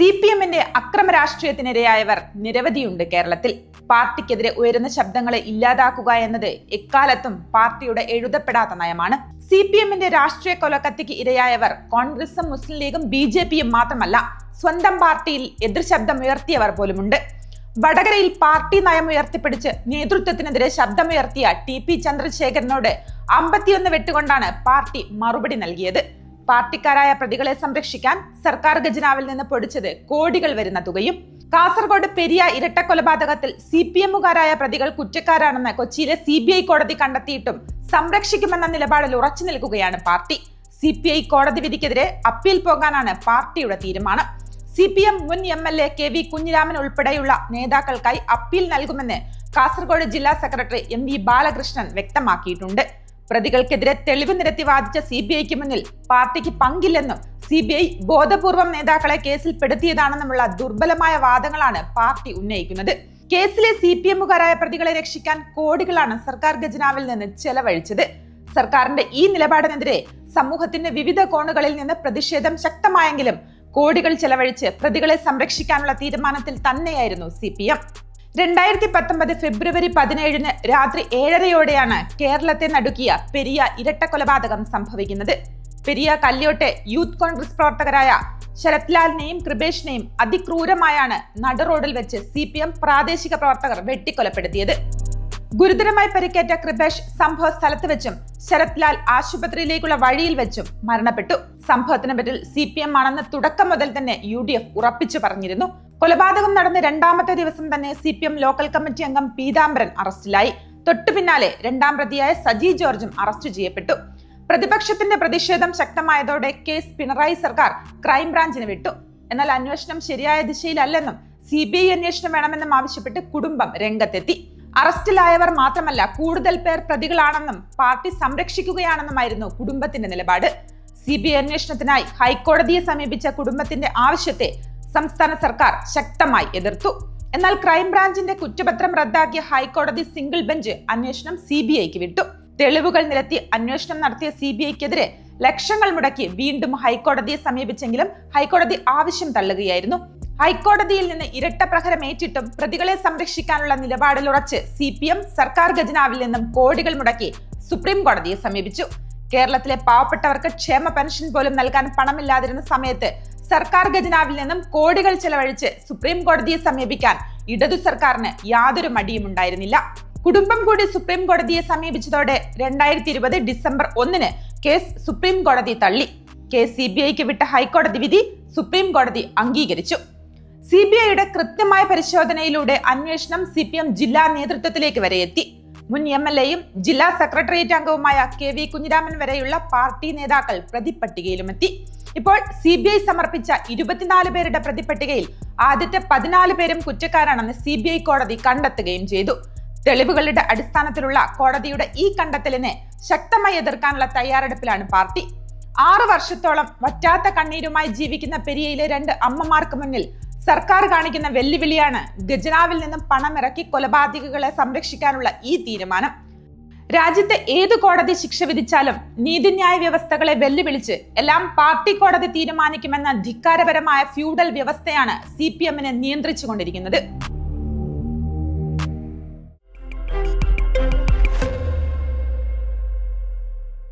C P എമ്മിന്റെ അക്രമ രാഷ്ട്രീയത്തിനിരയായവർ നിരവധിയുണ്ട് കേരളത്തിൽ. പാർട്ടിക്കെതിരെ ഉയരുന്ന ശബ്ദങ്ങളെ ഇല്ലാതാക്കുക എന്നത് എക്കാലത്തും പാർട്ടിയുടെ എഴുതപ്പെടാത്ത നയമാണ്. സി പി എമ്മിന്റെ രാഷ്ട്രീയ കൊലക്കത്തിക്ക് ഇരയായവർ കോൺഗ്രസും മുസ്ലിം ലീഗും ബി ജെ പിയും മാത്രമല്ല സ്വന്തം പാർട്ടിയിൽ എതിർ ശബ്ദം ഉയർത്തിയവർ പോലുമുണ്ട്. വടകരയിൽ പാർട്ടി നയം ഉയർത്തിപ്പിടിച്ച് നേതൃത്വത്തിനെതിരെ ശബ്ദമുയർത്തിയ ടി പി ചന്ദ്രശേഖരനോട് അമ്പത്തിയൊന്ന് വെട്ടുകൊണ്ടാണ് പാർട്ടി മറുപടി നൽകിയത്. പാർട്ടിക്കാരായ പ്രതികളെ സംരക്ഷിക്കാൻ സർക്കാർ ഖജനാവിൽ നിന്ന് പൊടിച്ചത് കോടികൾ വരുന്ന തുകയും കാസർഗോഡ് പെരിയ ഇരട്ടക്കൊലപാതകത്തിൽ സി പി എമ്മുകാരായ പ്രതികൾ കുറ്റക്കാരാണെന്ന് കൊച്ചിയിലെ സി ബി ഐ കോടതി കണ്ടെത്തിയിട്ടും സംരക്ഷിക്കുമെന്ന നിലപാടിൽ ഉറച്ചു നിൽക്കുകയാണ് പാർട്ടി. സി പി ഐ കോടതി വിധിക്കെതിരെ അപ്പീൽ പോകാനാണ് പാർട്ടിയുടെ തീരുമാനം. സി പി എം മുൻ M L A K V Kunhiraman ഉൾപ്പെടെയുള്ള നേതാക്കൾക്കായി അപ്പീൽ നൽകുമെന്ന് കാസർഗോഡ് ജില്ലാ സെക്രട്ടറി എം വി ബാലകൃഷ്ണൻ വ്യക്തമാക്കിയിട്ടുണ്ട്. പ്രതികൾക്കെതിരെ തെളിവ് നിരത്തി വാദിച്ച സി ബി ഐക്ക് മുന്നിൽ പാർട്ടിക്ക് പങ്കില്ലെന്നും സി ബി ഐ ബോധപൂർവം നേതാക്കളെ കേസിൽ പെടുത്തിയതാണെന്നുമുള്ള ദുർബലമായ വാദങ്ങളാണ് പാർട്ടി ഉന്നയിക്കുന്നത്. കേസിലെ സി പി എമ്മുകാരായ പ്രതികളെ രക്ഷിക്കാൻ കോടികളാണ് സർക്കാർ ഖജനാവിൽ നിന്ന് ചെലവഴിച്ചത്. സർക്കാരിന്റെ ഈ നിലപാടിനെതിരെ സമൂഹത്തിന്റെ വിവിധ കോണുകളിൽ നിന്ന് പ്രതിഷേധം ശക്തമായെങ്കിലും കോടികൾ ചെലവഴിച്ച് പ്രതികളെ സംരക്ഷിക്കാനുള്ള തീരുമാനത്തിൽ തന്നെയായിരുന്നു സി രണ്ടായിരത്തി പത്തൊമ്പത് ഫെബ്രുവരി പതിനേഴിന് രാത്രി ഏഴരയോടെയാണ് കേരളത്തെ നടുക്കിയ പെരിയ ഇരട്ട കൊലപാതകം സംഭവിക്കുന്നത്. പെരിയ കല്യോട്ടെ യൂത്ത് കോൺഗ്രസ് പ്രവർത്തകരായ ശരത് ലാലിനെയും കൃപേഷിനെയും അതിക്രൂരമായാണ് നടുറോഡിൽ വെച്ച് സി പി എം പ്രാദേശിക പ്രവർത്തകർ വെട്ടിക്കൊലപ്പെടുത്തിയത്. ഗുരുതരമായി പരിക്കേറ്റ കൃപേഷ് സംഭവ സ്ഥലത്ത് വെച്ചും ശരത് ലാൽ ആശുപത്രിയിലേക്കുള്ള വഴിയിൽ വെച്ചും മരണപ്പെട്ടു. സംഭവത്തിന് പറ്റിൽ സി പി എം ആണെന്ന് തുടക്കം മുതൽ തന്നെ യു ഡി എഫ് ഉറപ്പിച്ചു പറഞ്ഞിരുന്നു. കൊലപാതകം നടന്ന രണ്ടാമത്തെ ദിവസം തന്നെ C P M local committee അംഗം പീതാംബരൻ അറസ്റ്റിലായി. തൊട്ടു പിന്നാലെ രണ്ടാം പ്രതിയായ സജി ജോർജും അറസ്റ്റ് ചെയ്യപ്പെട്ടു. പ്രതിപക്ഷത്തിന്റെ പ്രതിഷേധം ശക്തമായതോടെ കേസ് പിണറായി സർക്കാർ ക്രൈംബ്രാഞ്ചിന് വിട്ടു. എന്നാൽ അന്വേഷണം ശരിയായ ദിശയിലല്ലെന്നും സി ബി ഐ അന്വേഷണം വേണമെന്നും ആവശ്യപ്പെട്ട് കുടുംബം രംഗത്തെത്തി. അറസ്റ്റിലായവർ മാത്രമല്ല കൂടുതൽ പേർ പ്രതികളാണെന്നും പാർട്ടി സംരക്ഷിക്കുകയാണെന്നുമായിരുന്നു കുടുംബത്തിന്റെ നിലപാട്. സി ബി ഐ അന്വേഷണത്തിനായി ഹൈക്കോടതിയെ സമീപിച്ച കുടുംബത്തിന്റെ ആവശ്യത്തെ സംസ്ഥാന സർക്കാർ ശക്തമായി എതിർത്തു. എന്നാൽ ക്രൈംബ്രാഞ്ചിന്റെ കുറ്റപത്രം റദ്ദാക്കിയ ഹൈക്കോടതി സിംഗിൾ ബെഞ്ച് അന്വേഷണം സി ബി ഐക്ക് വിട്ടു. തെളിവുകൾ നിരത്തി അന്വേഷണം നടത്തിയ സി ബി ഐക്കെതിരെ ലക്ഷങ്ങൾ മുടക്കി വീണ്ടും ഹൈക്കോടതിയെ സമീപിച്ചെങ്കിലും ഹൈക്കോടതി ആവശ്യം തള്ളുകയായിരുന്നു. ഹൈക്കോടതിയിൽ നിന്ന് ഇരട്ട പ്രഹരം ഏറ്റിട്ടും പ്രതികളെ സംരക്ഷിക്കാനുള്ള നിലപാടിൽ ഉറച്ച് സി പി എം സർക്കാർ ഖജനാവിൽ നിന്നും കോടികൾ മുടക്കി സുപ്രീം കോടതിയെ സമീപിച്ചു. കേരളത്തിലെ പാവപ്പെട്ടവർക്ക് ക്ഷേമ പെൻഷൻ പോലും നൽകാൻ പണമില്ലാതിരുന്ന സമയത്ത് സർക്കാർ ഖജനാവിൽ നിന്നും കോടികൾ ചെലവഴിച്ച് സുപ്രീം കോടതിയെ സമീപിക്കാൻ ഇടതു സർക്കാരിന് യാതൊരു മടിയും ഉണ്ടായിരുന്നില്ല. കുടുംബം കൂടി സുപ്രീം കോടതിയെ സമീപിച്ചതോടെ രണ്ടായിരത്തി ഇരുപത് ഡിസംബർ ഒന്നിന് കേസ് സുപ്രീം കോടതി തള്ളി. കേസ് സി ബി ഐക്ക് വിട്ട ഹൈക്കോടതി വിധി സുപ്രീം കോടതി അംഗീകരിച്ചു. സി ബി ഐയുടെ കൃത്യമായ പരിശോധനയിലൂടെ അന്വേഷണം സി പി എം ജില്ലാ നേതൃത്വത്തിലേക്ക് വരെ എത്തി. മുൻ എം എൽ എയും ജില്ലാ സെക്രട്ടേറിയറ്റ് അംഗവുമായ കെ വി കുഞ്ഞിരാമൻ വരെയുള്ള പാർട്ടി നേതാക്കൾ പ്രതിപട്ടികയിലുമെത്തി ഇപ്പോൾ സി ബി ഐ സമർപ്പിച്ച ഇരുപത്തിനാല് പേരുടെ പ്രതിപട്ടികയിൽ ആദ്യത്തെ പതിനാല് പേരും കുറ്റക്കാരാണെന്ന് സി ബി ഐ കോടതി കണ്ടെത്തുകയും ചെയ്തു. തെളിവുകളുടെ അടിസ്ഥാനത്തിലുള്ള കോടതിയുടെ ഈ കണ്ടെത്തലിനെ ശക്തമായി എതിർക്കാനുള്ള തയ്യാറെടുപ്പിലാണ് പാർട്ടി. ആറു വർഷത്തോളം വറ്റാത്ത കണ്ണീരുമായി ജീവിക്കുന്ന പെരിയയിലെ രണ്ട് അമ്മമാർക്ക് മുന്നിൽ സർക്കാർ കാണിക്കുന്ന വെല്ലുവിളിയാണ് ഗജനാവിൽ നിന്നും പണമിറക്കി കൊലപാതകികളെ സംരക്ഷിക്കാനുള്ള ഈ തീരുമാനം. രാജ്യത്തെ ഏത് കോടതി ശിക്ഷ വിധിച്ചാലും നീതിന്യായ വ്യവസ്ഥകളെ വെല്ലുവിളിച്ച് എല്ലാം പാർട്ടി കോടതി തീരുമാനിക്കുമെന്ന ധിക്കാരപരമായ ഫ്യൂഡൽ വ്യവസ്ഥയാണ് സി പി എമ്മിനെ നിയന്ത്രിച്ചുകൊണ്ടിരിക്കുന്നത്.